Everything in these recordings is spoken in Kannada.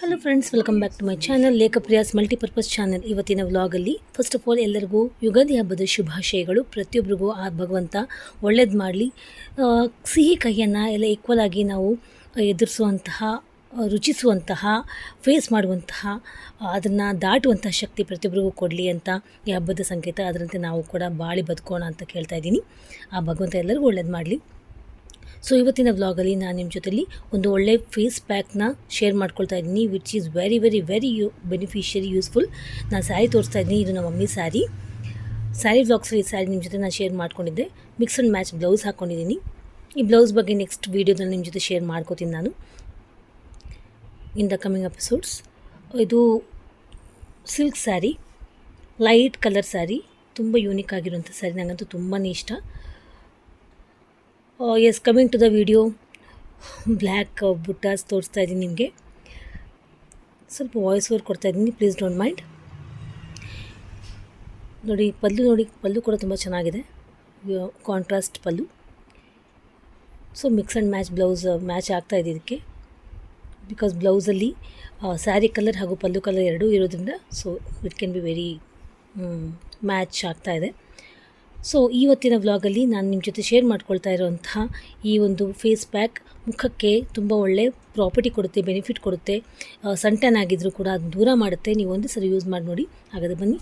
Hello friends welcome back to my channel Lekhapriya's multipurpose channel ಇವತ್ತಿನ ವ್ಲಾಗಲ್ಲಿ ಫಸ್ಟ್ ಆಫ್ ಆಲ್ ಎಲ್ಲರಿಗೂ ಯುಗಾದಿ ಹಬ್ಬದ ಶುಭಾಶಯಗಳು. ಪ್ರತಿಯೊಬ್ಬರಿಗೂ ಆ ಭಗವಂತ ಒಳ್ಳೇದು ಮಾಡಲಿ. ಸಿಹಿ ಕಹಿಯನ್ನು ಎಲ್ಲ ಈಕ್ವಲ್ ಆಗಿ ನಾವು ಎದುರಿಸುವಂತಹ, ರುಚಿಸುವಂತಹ ಫೇಸ್ ಮಾಡುವಂತಹ, ಅದನ್ನು ದಾಟುವಂತಹ ಶಕ್ತಿ ಪ್ರತಿಯೊಬ್ಬರಿಗೂ ಕೊಡಲಿ ಅಂತ ಈ ಹಬ್ಬದ ಸಂಕೇತ. ಅದರಂತೆ ನಾವು ಕೂಡ ಬಾಳಿ ಬದುಕೋಣ ಅಂತ ಕೇಳ್ತಾ ಇದ್ದೀನಿ. ಆ ಭಗವಂತ ಎಲ್ಲರಿಗೂ ಒಳ್ಳೇದು ಮಾಡಲಿ. ಸೊ ಇವತ್ತಿನ ವ್ಲಾಗಲ್ಲಿ ನಾನು ನಿಮ್ಮ ಜೊತೆಲಿ ಒಂದು ಒಳ್ಳೆ ಫೇಸ್ ಪ್ಯಾಕ್ನ ಶೇರ್ ಮಾಡ್ಕೊಳ್ತಾ ಇದ್ದೀನಿ which is very very very you beneficiary useful ನಾನು ಸ್ಯಾರಿ ತೋರಿಸ್ತಾ ಇದ್ದೀನಿ, ಇದು ನಮ್ಮ ಮಮ್ಮಿ ಸ್ಯಾರಿ ಸ್ಯಾರಿ ವ್ಲಾಗ್ಸಲ್ಲಿ ಸ್ಯಾರಿ ನಿಮ್ಮ ಜೊತೆ ನಾನು ಶೇರ್ ಮಾಡ್ಕೊಂಡಿದ್ದೆ. ಮಿಕ್ಸ್ ಆ್ಯಂಡ್ ಮ್ಯಾಚ್ ಬ್ಲೌಸ್ ಹಾಕ್ಕೊಂಡಿದ್ದೀನಿ ಈ ಬ್ಲೌಸ್ ಬಗ್ಗೆ ನೆಕ್ಸ್ಟ್ ವೀಡಿಯೋದಲ್ಲಿ ನಿಮ್ಮ ಜೊತೆ ಶೇರ್ ಮಾಡ್ಕೋತೀನಿ ನಾನು. ಇನ್ ದ ಕಮಿಂಗ್ ಎಪಿಸೋಡ್ಸ್ ಇದು silk sari light colour sari ತುಂಬ ಯೂನಿಕ್ ಆಗಿರುವಂಥ ಸ್ಯಾರಿ ನನಗಂತೂ ತುಂಬಾ ಇಷ್ಟ. Yes coming to the video black ಬುಟ್ಟಾಸ್ ತೋರಿಸ್ತಾ ಇದ್ದೀನಿ ನಿಮಗೆ. ಸ್ವಲ್ಪ ವಾಯ್ಸ್ ಓವರ್ ಕೊಡ್ತಾ ಇದ್ದೀನಿ ಪ್ಲೀಸ್ ಡೋಂಟ್ ಮೈಂಡ್ ನೋಡಿ, ಪಲ್ಲು ನೋಡಿ, ಪಲ್ಲು ಕೂಡ ತುಂಬ ಚೆನ್ನಾಗಿದೆ. Contrast pallu. So mix and match blouse match ಆಗ್ತಾ ಇದೆ ಇದಕ್ಕೆ. ಬಿಕಾಸ್ ಬ್ಲೌಸಲ್ಲಿ ಸ್ಯಾರಿ ಕಲರ್ ಹಾಗೂ ಪಲ್ಲು ಕಲರ್ ಎರಡೂ ಇರೋದ್ರಿಂದ so it can be very match ಆಗ್ತಾ ಇದೆ. ಸೊ ಇವತ್ತಿನ ವ್ಲಾಗಲ್ಲಿ ನಾನು ನಿಮ್ಮ ಜೊತೆ ಶೇರ್ ಮಾಡ್ಕೊಳ್ತಾ ಇರೋಂತಹ ಈ ಒಂದು ಫೇಸ್ ಪ್ಯಾಕ್ ಮುಖಕ್ಕೆ ತುಂಬ ಒಳ್ಳೆ ಪ್ರಾಪರ್ಟಿ ಕೊಡುತ್ತೆ ಬೆನಿಫಿಟ್ ಕೊಡುತ್ತೆ. ಸನ್ ಆಗಿದ್ದರೂ ಆಗಿದ್ರೂ ಕೂಡ ಅದು ದೂರ ಮಾಡುತ್ತೆ. ನೀವು ಒಂದು ಸರಿ ಯೂಸ್ ಮಾಡಿ ನೋಡಿ. ಹಾಗಾದ್ರೆ ಬನ್ನಿ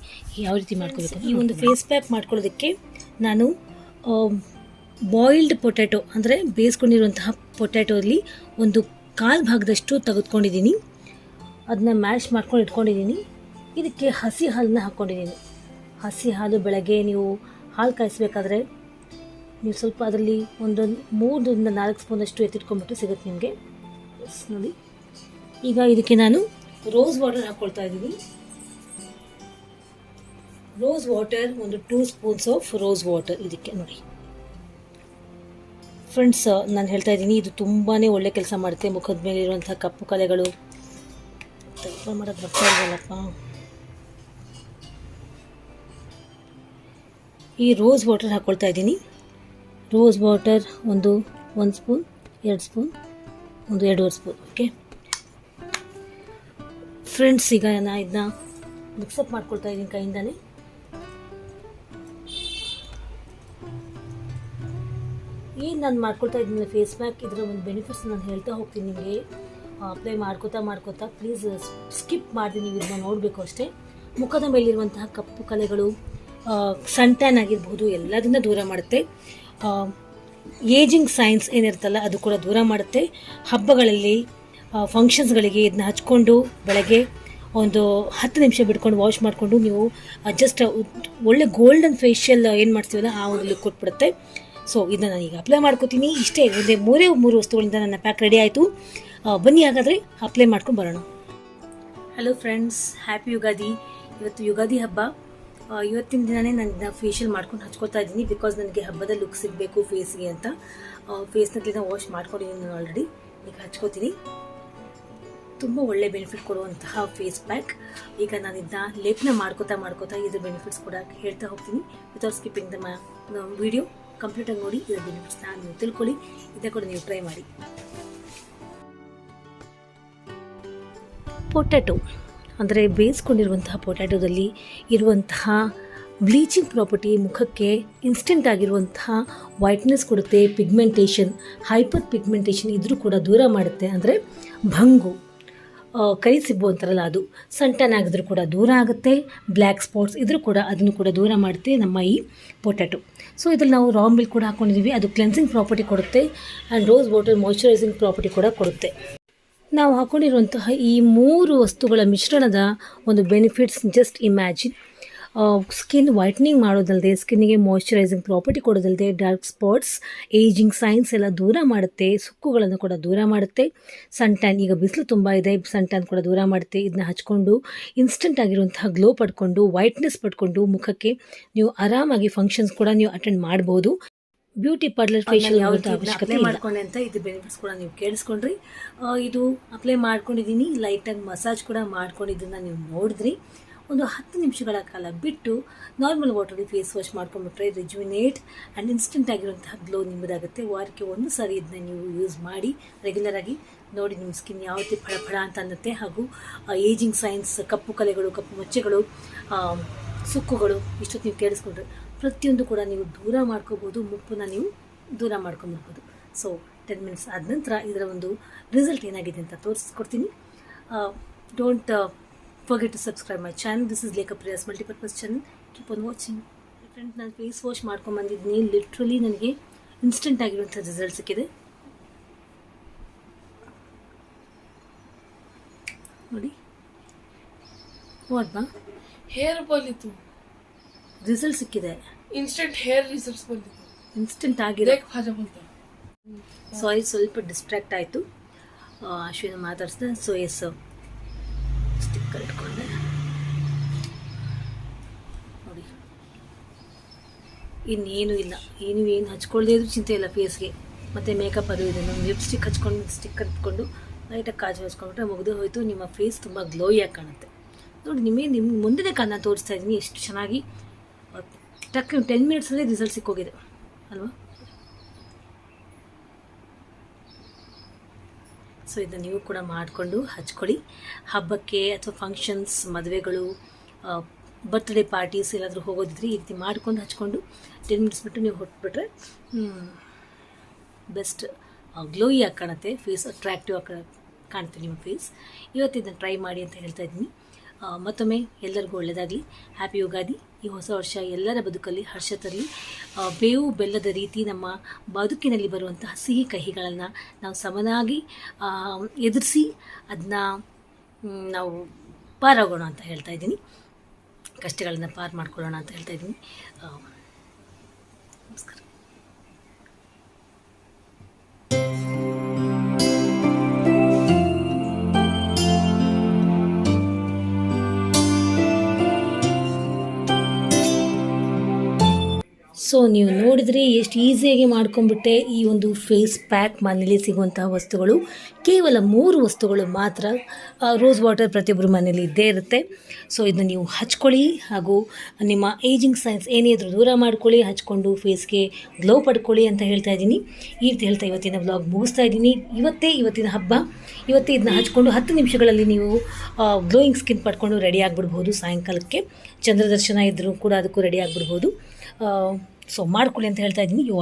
ಯಾವ ರೀತಿ ಮಾಡ್ಕೋಬೇಕು ಈ ಒಂದು ಫೇಸ್ ಪ್ಯಾಕ್ ಮಾಡ್ಕೊಳ್ಳೋದಕ್ಕೆ ನಾನು ಬಾಯಿಲ್ಡ್ ಪೊಟ್ಯಾಟೊ ಅಂದರೆ ಬೇಯಿಸ್ಕೊಂಡಿರುವಂತಹ ಪೊಟ್ಯಾಟೋಲಿ ಒಂದು ಕಾಲು ಭಾಗದಷ್ಟು ತೆಗೆದುಕೊಂಡಿದ್ದೀನಿ. ಅದನ್ನ ಮ್ಯಾಶ್ ಮಾಡ್ಕೊಂಡು ಇಟ್ಕೊಂಡಿದ್ದೀನಿ. ಇದಕ್ಕೆ ಹಸಿ ಹಾಲನ್ನ ಹಾಕ್ಕೊಂಡಿದ್ದೀನಿ. ಹಸಿ ಹಾಲು ಬೆಳಗ್ಗೆ ನೀವು ಹಾಲು ಕಾಯಿಸಬೇಕಾದ್ರೆ ನೀವು ಸ್ವಲ್ಪ ಅದರಲ್ಲಿ ಒಂದೊಂದು ಮೂರರಿಂದ ನಾಲ್ಕು ಸ್ಪೂನಷ್ಟು ಎತ್ತಿಟ್ಕೊಂಡ್ಬಿಟ್ಟು ಸಿಗುತ್ತೆ ನಿಮಗೆ. ನೋಡಿ. ಈಗ ಇದಕ್ಕೆ ನಾನು ರೋಸ್ ವಾಟರ್ ಹಾಕ್ಕೊಳ್ತಾ ಇದ್ದೀನಿ. ರೋಸ್ ವಾಟರ್ ಒಂದು two spoons of rose water ಇದಕ್ಕೆ ನೋಡಿ. ಫ್ರೆಂಡ್ಸ್ ನಾನು ಹೇಳ್ತಾ ಇದ್ದೀನಿ, ಇದು ತುಂಬಾ ಒಳ್ಳೆ ಕೆಲಸ ಮಾಡುತ್ತೆ. ಮುಖದ ಮೇಲೆ ಇರುವಂಥ ಕಪ್ಪು ಕಲೆಗಳು. ಮಾಡೋದು ಬರ್ತಾ ಇಲ್ವಲ್ಲಪ್ಪ? ಈ ರೋಸ್ ವಾಟರ್ ಹಾಕ್ಕೊಳ್ತಾ ಇದ್ದೀನಿ. ರೋಸ್ ವಾಟರ್ ಒಂದು ಒಂದು ಸ್ಪೂನ್ ಎರಡು ಸ್ಪೂನ್ ಒಂದು ಎರಡೂವರೆ ಸ್ಪೂನ್ ಓಕೆ ಫ್ರೆಂಡ್ಸ್ ಈಗ ನಾನು ಇದನ್ನ ಮಿಕ್ಸಪ್ ಮಾಡ್ಕೊಳ್ತಾ ಇದ್ದೀನಿ ಕೈಯಿಂದನೇ. ಏನು ನಾನು ಮಾಡ್ಕೊಳ್ತಾ ಇದ್ದೀನಿ ಫೇಸ್ ಪ್ಯಾಕ್ ಇದರ ಒಂದು ಬೆನಿಫಿಟ್ಸ್ ನಾನು ಹೇಳ್ತಾ ಹೋಗ್ತೀನಿ ನಿಮಗೆ. ಅಪ್ಲೈ ಮಾಡ್ಕೋತಾ ಮಾಡ್ಕೋತಾ ಪ್ಲೀಸ್ ಸ್ಕಿಪ್ ಮಾಡಿ ನೀವು ಇದನ್ನ ನೋಡಬೇಕು ಅಷ್ಟೇ. ಮುಖದ ಮೇಲಿರುವಂತಹ ಕಪ್ಪು ಕಲೆಗಳು ಸನ್ ಟ್ಯಾನ್ ಆಗಿರ್ಬೋದು, ಎಲ್ಲದನ್ನ ದೂರ ಮಾಡುತ್ತೆ. ಏಜಿಂಗ್ ಸೈನ್ಸ್ ಏನಿರುತ್ತಲ್ಲ, ಅದು ಕೂಡ ದೂರ ಮಾಡುತ್ತೆ. ಹಬ್ಬಗಳಲ್ಲಿ ಫಂಕ್ಷನ್ಸ್ಗಳಿಗೆ ಇದನ್ನ ಹಚ್ಕೊಂಡು, ಬೆಳಗ್ಗೆ ಒಂದು ಹತ್ತು ನಿಮಿಷ ಬಿಟ್ಕೊಂಡು ವಾಶ್ ಮಾಡಿಕೊಂಡು, ನೀವು ಜಸ್ಟ್ ಒಳ್ಳೆ ಗೋಲ್ಡನ್ ಫೇಶಿಯಲ್ ಏನು ಮಾಡ್ತೀವಲ್ಲ, ಆ ಒಂದು ಲುಕ್ ಕೊಟ್ಬಿಡುತ್ತೆ. ಸೊ ಇದನ್ನ ಈಗ ಅಪ್ಲೈ ಮಾಡ್ಕೋತೀನಿ. ಇಷ್ಟೇ, ಒಂದೇ ಮೂರೇ ಮೂರು ವಸ್ತುಗಳಿಂದ ನನ್ನ ಪ್ಯಾಕ್ ರೆಡಿ ಆಯಿತು. ಬನ್ನಿ ಹಾಗಾದರೆ ಅಪ್ಲೈ ಮಾಡ್ಕೊಂಡು ಬರೋಣ. ಹಲೋ ಫ್ರೆಂಡ್ಸ್ ಹ್ಯಾಪಿ ಯುಗಾದಿ ಇವತ್ತು ಯುಗಾದಿ ಹಬ್ಬ. ಇವತ್ತಿನ ದಿನನೇ ನಾನು ಫೇಶಿಯಲ್ ಮಾಡ್ಕೊಂಡು ಹಚ್ಕೊತಾ ಇದ್ದೀನಿ ಬಿಕಾಸ್ ನನಗೆ ಹಬ್ಬದ ಲುಕ್ ಸಿಗಬೇಕು ಫೇಸ್ಗೆ ಅಂತ. ಫೇಸ್ನಲ್ಲಿ ಕ್ಲೀನಾಗಿ ವಾಶ್ ಮಾಡ್ಕೊಂಡಿದ್ದೀನಿ ನಾನು ಆಲ್ರೆಡಿ ಈಗ ಹಚ್ಕೋತೀನಿ. ತುಂಬ ಒಳ್ಳೆ ಬೆನಿಫಿಟ್ ಕೊಡುವಂತಹ ಫೇಸ್ ಪ್ಯಾಕ್ ಈಗ ನಾನು ಇದನ್ನ ಲೇಪನ ಮಾಡ್ಕೋತಾ ಮಾಡ್ಕೋತಾ ಇದ್ರ ಬೆನಿಫಿಟ್ಸ್ ಕೂಡ ಹೇಳ್ತಾ ಹೋಗ್ತೀನಿ. ವಿತೌಟ್ ಸ್ಕಿಪ್ಪಿಂಗ್ ದ ವಿಡಿಯೋ ಕಂಪ್ಲೀಟಾಗಿ ನೋಡಿ ಇದರ ಬೆನಿಫಿಟ್ಸ್ನ ನೀವು ತಿಳ್ಕೊಳ್ಳಿ. ಇದೇ ಕೂಡ ನೀವು ಟ್ರೈ ಮಾಡಿ. ಪೊಟ್ಯಾಟೊ ಅಂದರೆ ಬೇಯಿಸ್ಕೊಂಡಿರುವಂತಹ ಪೊಟ್ಯಾಟೊದಲ್ಲಿ ಇರುವಂತಹ ಬ್ಲೀಚಿಂಗ್ ಪ್ರಾಪರ್ಟಿ ಮುಖಕ್ಕೆ ಇನ್ಸ್ಟೆಂಟ್ ಆಗಿರುವಂತಹ ವೈಟ್ನೆಸ್ ಕೊಡುತ್ತೆ, ಪಿಗ್ಮೆಂಟೇಷನ್, ಹೈಪರ್ ಪಿಗ್ಮೆಂಟೇಷನ್ ಇದ್ರೂ ಕೂಡ ದೂರ ಮಾಡುತ್ತೆ. ಅಂದರೆ ಭಂಗು ಕೈ ಸಿಬ್ಬು ಅಂತಾರಲ್ಲ ಅದು, ಸಂಟನ್ ಆಗಿದ್ರೂ ಕೂಡ ದೂರ ಆಗುತ್ತೆ, ಬ್ಲ್ಯಾಕ್ ಸ್ಪಾಟ್ಸ್ ಇದ್ರೂ ಕೂಡ ಅದನ್ನು ಕೂಡ ದೂರ ಮಾಡುತ್ತೆ ನಮ್ಮ ಈ ಪೊಟ್ಯಾಟೊ. ಸೊ ಇದ್ರಲ್ಲಿ ನಾವು ರಾ ಮಿಲ್ಕ್ ಕೂಡ ಹಾಕ್ಕೊಂಡಿದ್ದೀವಿ ಅದು ಕ್ಲೆನ್ಸಿಂಗ್ ಪ್ರಾಪರ್ಟಿ ಕೊಡುತ್ತೆ and rose water moisturising property ಕೂಡ ಕೊಡುತ್ತೆ. ನಾವು ಹಾಕ್ಕೊಂಡಿರುವಂತಹ ಈ ಮೂರು ವಸ್ತುಗಳ ಮಿಶ್ರಣದ ಒಂದು benefits just imagine skin whitening ಮಾಡೋದಲ್ಲದೆ ಸ್ಕಿನ್ನಿಗೆ ಮಾಯಶ್ಚರೈಸಿಂಗ್ ಪ್ರಾಪರ್ಟಿ ಕೊಡೋದಲ್ಲದೆ ಡಾರ್ಕ್ ಸ್ಪಾಟ್ಸ್ ಏಜಿಂಗ್ ಸೈನ್ಸ್ ಎಲ್ಲ ದೂರ ಮಾಡುತ್ತೆ, ಸುಕ್ಕುಗಳನ್ನು ಕೂಡ ದೂರ ಮಾಡುತ್ತೆ. ಸನ್ ಟ್ಯಾನ್ ಈಗ ಬಿಸಿಲು ತುಂಬ ಇದೆ ಸನ್ ಟ್ಯಾನ್ ಕೂಡ ದೂರ ಮಾಡುತ್ತೆ. ಇದನ್ನ ಹಚ್ಕೊಂಡು ಇನ್ಸ್ಟೆಂಟ್ ಆಗಿರುವಂತಹ ಗ್ಲೋ ಪಡ್ಕೊಂಡು ವೈಟ್ನೆಸ್ ಪಡ್ಕೊಂಡು ಮುಖಕ್ಕೆ ನೀವು ಆರಾಮಾಗಿ ಫಂಕ್ಷನ್ಸ್ ಕೂಡ ನೀವು ಅಟೆಂಡ್ ಮಾಡ್ಬೋದು. ಬ್ಯೂಟಿ ಪಾರ್ಲರ್ ಫೇಶಿಯಲ್ ಅವಶ್ಯಕತೆ ಮಾಡ್ಕೊಂಡೆ ಅಂತ ಇದು ಬೆನಿಫಿಟ್ಸ್ ಕೂಡ ನೀವು ಕೇಳಿಸ್ಕೊಂಡ್ರಿ. ಇದು ಅಪ್ಲೈ ಮಾಡ್ಕೊಂಡಿದ್ದೀನಿ ಲೈಟಾಗಿ ಮಸಾಜ್ ಕೂಡ ಮಾಡ್ಕೊಂಡಿದ್ದನ್ನು ನೀವು ನೋಡಿದ್ರಿ. ಒಂದು ಹತ್ತು ನಿಮಿಷಗಳ ಕಾಲ ಬಿಟ್ಟು ನಾರ್ಮಲ್ ವಾಟರಲ್ಲಿ ಫೇಸ್ ವಾಶ್ ಮಾಡ್ಕೊಂಡ್ಬಿಟ್ರೆ ರಿಜ್ಯುನೇಟ್ ಆ್ಯಂಡ್ ಇನ್ಸ್ಟೆಂಟ್ ಆಗಿರುವಂತಹ ಗ್ಲೋ ನಿಮ್ಮದಾಗುತ್ತೆ. ವಾರಕ್ಕೆ ಒಂದು ಸಾರಿ ಇದನ್ನ ನೀವು ಯೂಸ್ ಮಾಡಿ ರೆಗ್ಯುಲರ್ ಆಗಿ ನೋಡಿ ನಿಮ್ಮ ಸ್ಕಿನ್ ಯಾವ ರೀತಿ ಫಳ ಫಳ ಅಂತ ಅನ್ನುತ್ತೆ. ಹಾಗೂ ಏಜಿಂಗ್ ಸೈನ್ಸ್ ಕಪ್ಪು ಕಲೆಗಳು ಕಪ್ಪು ಮೊಚ್ಚೆಗಳು ಸುಕ್ಕುಗಳು ಇಷ್ಟೊತ್ತು ನೀವು ಕೇಳಿಸ್ಕೊಂಡ್ರೆ ಪ್ರತಿಯೊಂದು ಕೂಡ ನೀವು ದೂರ ಮಾಡ್ಕೋಬೋದು ಮುಪ್ಪನ್ನ ನೀವು ದೂರ ಮಾಡ್ಕೊಂಬರ್ಬೋದು ಸೊ ಟೆನ್ ಮಿನಿಟ್ಸ್ ಆದ ನಂತರ ಇದರ ಒಂದು ರಿಸಲ್ಟ್ ಏನಾಗಿದೆ ಅಂತ ತೋರಿಸ್ಕೊಡ್ತೀನಿ. Don't forget to subscribe my channel this is Lekhapriya's multipurpose channel keep on watching friend ನಾನು ಫೇಸ್ ವಾಶ್ ಮಾಡ್ಕೊಂಬಂದಿದ್ದೀನಿ ಲಿಟ್ರಲಿ ನನಗೆ ಇನ್ಸ್ಟೆಂಟ್ ಆಗಿರುವಂಥ ರಿಸಲ್ಟ್ ಸಿಕ್ಕಿದೆ. ನೋಡಿ. ವಾಟ್ ಹೇರ್ ಇತ್ತು ರಿಸಲ್ಟ್ ಸಿಕ್ಕಿದೆ. ಇನ್ಸ್ಟೆಂಟ್ ಹೇರ್ ರಿಸಲ್ಟ್ಸ್ ಬಂದಿದೆ. ಇನ್ಸ್ಟೆಂಟ್ ಆಗಿದೆ. ದೇಕ್ ಭಾಜಾ ಬಂತ. ಸಾರಿ ಸ್ವಲ್ಪ ಡಿಸ್ಟ್ರಾಕ್ಟ್ ಆಯಿತು. ಅಶ್ವಿನ ಮಾತಾಡಿಸ್ದೆ. ಸೊ ಎಸ್ ಸ್ಟಿಕ್ಕರ್ ಇಟ್ಕೊಂಡೆ. ನೋಡಿ. ಇನ್ನೇನು ಇಲ್ಲ. ಏನು ಏನು ಹಚ್ಕೊಳ್ಳದೇ ಇದ್ರೂ ಚಿಂತೆ ಇಲ್ಲ ಫೇಸ್ಗೆ ಮತ್ತು ಮೇಕಪ್ ಅದು ಇದೆ ನಾವು ಲಿಪ್ಸ್ಟಿಕ್ ಹಚ್ಕೊಂಡು ಸ್ಟಿಕ್ಕರ್ ಇಟ್ಕೊಂಡು ಲೈಟಾಗಿ ಕಾಜು ಹಚ್ಕೊಂಡ್ಬಿಟ್ರೆ ಮುಗಿದು ಹೋಯಿತು. ನಿಮ್ಮ ಫೇಸ್ ತುಂಬ ಗ್ಲೋಯಾಗಿ ಕಾಣುತ್ತೆ. ನೋಡಿ ನಿಮಗೆ ನಿಮ್ಮ ಮುಂದಿನ ಕಾರಣ ತೋರಿಸ್ತಾ ಇದ್ದೀನಿ. ಎಷ್ಟು ಚೆನ್ನಾಗಿ ಟಕ್ ಟೆನ್ ಮಿನಿಟ್ಸಲ್ಲಿ ರಿಸಲ್ಟ್ ಸಿಕ್ಕೋಗಿದೆ. ಅಲ್ವಾ? ಸೊ ಇದನ್ನ ನೀವು ಕೂಡ ಮಾಡಿಕೊಂಡು ಹಚ್ಕೊಳ್ಳಿ. ಹಬ್ಬಕ್ಕೆ ಅಥವಾ ಫಂಕ್ಷನ್ಸ್ ಮದುವೆಗಳು ಬರ್ತ್ಡೇ ಪಾರ್ಟೀಸ್ ಎಲ್ಲಾದರೂ ಹೋಗೋದಿದ್ರೆ ಈ ರೀತಿ ಮಾಡ್ಕೊಂಡು ಹಚ್ಕೊಂಡು ಟೆನ್ ಮಿನಿಟ್ಸ್ ಬಿಟ್ಟು ನೀವು ಹೊಟ್ಬಿಟ್ರೆ ಬೆಸ್ಟ್ ಗ್ಲೋಯಿ ಆಗಿ ಕಾಣುತ್ತೆ. ಫೇಸ್ ಅಟ್ರಾಕ್ಟಿವ್ ಆಗಿ ಕಾಣುತ್ತೆ ನಿಮ್ಮ ಫೇಸ್ ಇವತ್ತು ಇದನ್ನು ಟ್ರೈ ಮಾಡಿ ಅಂತ ಹೇಳ್ತಾ ಇದ್ದೀನಿ. ಮತ್ತೊಮ್ಮೆ ಎಲ್ಲರಿಗೂ ಒಳ್ಳೆಯದಾಗಲಿ ಹ್ಯಾಪಿ ಯುಗಾದಿ ಈ ಹೊಸ ವರ್ಷ ಎಲ್ಲರ ಬದುಕಲ್ಲಿ ಹರ್ಷ ತರಲಿ. ಬೇವು ಬೆಲ್ಲದ ರೀತಿ ನಮ್ಮ ಬದುಕಿನಲ್ಲಿ ಬರುವಂತಹ ಸಿಹಿ ಕಹಿಗಳನ್ನು ನಾವು ಸಮನಾಗಿ ಎದುರಿಸಿ ಅದನ್ನ ನಾವು ಪಾರಾಗೋಣ ಅಂತ ಹೇಳ್ತಾ ಇದ್ದೀನಿ. ಕಷ್ಟಗಳನ್ನು ಪಾರು ಮಾಡ್ಕೊಳ್ಳೋಣ ಅಂತ ಹೇಳ್ತಾ ಇದ್ದೀನಿ. ಸೊ ನೀವು ನೋಡಿದರೆ ಎಷ್ಟು ಈಸಿಯಾಗಿ ಮಾಡ್ಕೊಂಡ್ಬಿಟ್ಟೆ ಈ ಒಂದು ಫೇಸ್ ಪ್ಯಾಕ್ ಮನೇಲಿ ಸಿಗುವಂತಹ ವಸ್ತುಗಳು. ಕೇವಲ ಮೂರು ವಸ್ತುಗಳು ಮಾತ್ರ ರೋಸ್ ವಾಟರ್ ಪ್ರತಿಯೊಬ್ಬರು ಮನೇಲಿ ಇದ್ದೇ ಇರುತ್ತೆ. ಸೊ ಇದನ್ನು ನೀವು ಹಚ್ಕೊಳ್ಳಿ ಹಾಗೂ ನಿಮ್ಮ ಏಜಿಂಗ್ ಸೈನ್ಸ್ ಏನೇ ಇದ್ರೂ ದೂರ ಮಾಡ್ಕೊಳ್ಳಿ, ಹಚ್ಕೊಂಡು ಫೇಸ್ಗೆ ಗ್ಲೋ ಪಡ್ಕೊಳ್ಳಿ ಅಂತ ಹೇಳ್ತಾ ಇದ್ದೀನಿ. ಈ ರೀತಿ ಹೇಳ್ತಾ ಇವತ್ತಿನ ವ್ಲಾಗ್ ಮುಗಿಸ್ತಾ ಇದ್ದೀನಿ. ಇವತ್ತೇ ಇವತ್ತಿನ ಹಬ್ಬ. ಇವತ್ತೇ ಇದನ್ನ ಹಚ್ಕೊಂಡು ಹತ್ತು ನಿಮಿಷಗಳಲ್ಲಿ ನೀವು ಗ್ಲೋಯಿಂಗ್ ಸ್ಕಿನ್ ಪಡ್ಕೊಂಡು ರೆಡಿ ಆಗಿಬಿಡ್ಬೋದು ಸಾಯಂಕಾಲಕ್ಕೆ. ಚಂದ್ರದರ್ಶನ ಇದ್ದರೂ ಕೂಡ ಅದಕ್ಕೂ ರೆಡಿ ಆಗಿಬಿಡ್ಬೋದು. ಸೊ ಮಾಡ್ಕೊಳ್ಳಿ ಅಂತ ಹೇಳ್ತಾ ಇದ್ದೀನಿ. ಯು